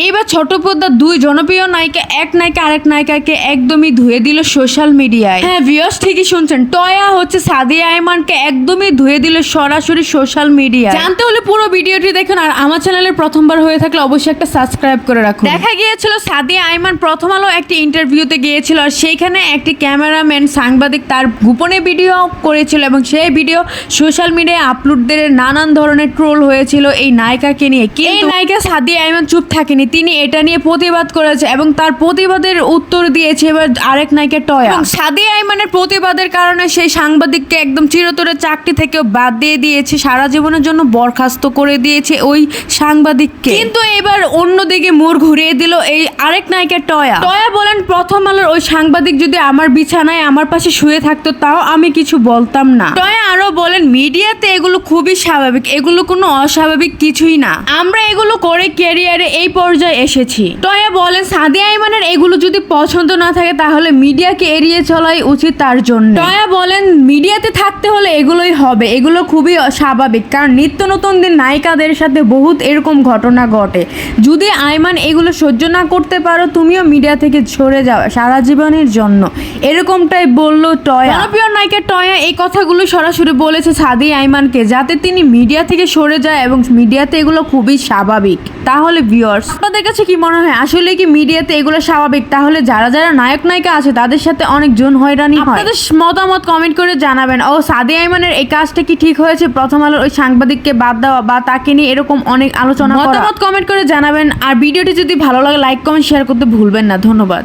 এইবার ছোট দুই জনপ্রিয় নায়িকা, এক নায়িকা, আরেক নায়িকাকে একদমই ধুয়ে দিল সোশ্যাল মিডিয়ায়। হ্যাঁ ভিউয়ার্স ঠিকই শুনছেন, টয়া হচ্ছে সাদিয়া আইমানকে একদমই ধুয়ে দিল সরাসরি সোশ্যাল মিডিয়া জানতে হলে পুরো ভিডিওটি দেখুন আর আমার চ্যানেলের প্রথমবার হয়ে থাকলে অবশ্যই একটা সাবস্ক্রাইব করে রাখুন। দেখা গিয়েছিল সাদিয়া আইমান প্রথম আলো একটি ইন্টারভিউতে গিয়েছিল আর সেইখানে একটি ক্যামেরাম্যান সাংবাদিক তার গোপনে ভিডিও করেছিল এবং সেই ভিডিও সোশ্যাল মিডিয়ায় আপলোডদের নানান ধরনের ট্রোল হয়েছিল এই নায়িকাকে নিয়ে। এই নায়িকা সাদিয়া আইমান চুপ থাকেনি। তিনি এটা নিয়ে প্রতিবাদ করেছে এবং তার প্রতিবাদের উত্তর দিয়েছে এবার আরেক নায়িকা টয়া। এবং সাদিয়া আইমানের প্রতিবাদের কারণে সেই সাংবাদিককে একদম চিরতরে চাকরি থেকেও বাদ দিয়ে দিয়েছে সারা জীবনের জন্য বরখাস্ত করে দিয়েছে ওই সাংবাদিককে। কিন্তু এবার অন্যদিকে মোড় ঘুরিয়ে দিল এই আরেক নায়িকা টয়া। টয়া বলেন প্রথম আলোর ওই সাংবাদিক যদি আমার বিছানায় আমার পাশে শুয়ে থাকতো তাও আমি কিছু বলতাম না। টয়া আরও বলেন মিডিয়াতে এগুলো খুবই স্বাভাবিক এগুলো কোনো অস্বাভাবিক কিছুই না। আমরা এগুলো করে ক্যারিয়ারে এই পর্যায়ে এসেছি। টয়া বলেন, সাদিয়া আইমানের এগুলো যদি পছন্দ না থাকে, তাহলে মিডিয়াকে এড়িয়ে চলাই উচিত তার জন্য। টয়া বলেন, মিডিয়াতে থাকতে হলে এগুলোই হবে। এগুলো খুবই স্বাভাবিক, কারণ নিত্য নতুন দিন নায়িকাদের সাথে বহুত এরকম ঘটনা ঘটে। যদি আইমান এগুলো সহ্য না করতে পারো, তুমিও মিডিয়া থেকে সরে যাও সারা জীবনের জন্য। এরকমটাই বলল টয়া। নায়িকা টয়া এই কথাগুলো সরাসরি বলেছে সাদি আইমানকে যাতে তিনি মিডিয়া থেকে সরে যায় এবং মিডিয়াতে এগুলো খুবই স্বাভাবিক। তাহলে ভিউয়ার্স আপনাদের কাছে কি মনে হয়? আসলে কি মিডিয়াতে এগুলো স্বাভাবিক? তাহলে যারা যারা নায়ক নায়িকা আছে তাদের সাথে অনেক জন হয়রানি হয়। আপনাদের মতামত কমেন্ট করে জানাবেন। ও সাদি আইমানের এই কাজটা কি ঠিক হয়েছে? প্রথম আলোর ওই সাংবাদিককে বাদ দেওয়া বা তাকে নিয়ে এরকম অনেক আলোচনা মতামত কমেন্ট করে জানাবেন। আর ভিডিওটি যদি ভালো লাগে লাইক কমেন্ট শেয়ার করতে ভুলবেন না। ধন্যবাদ।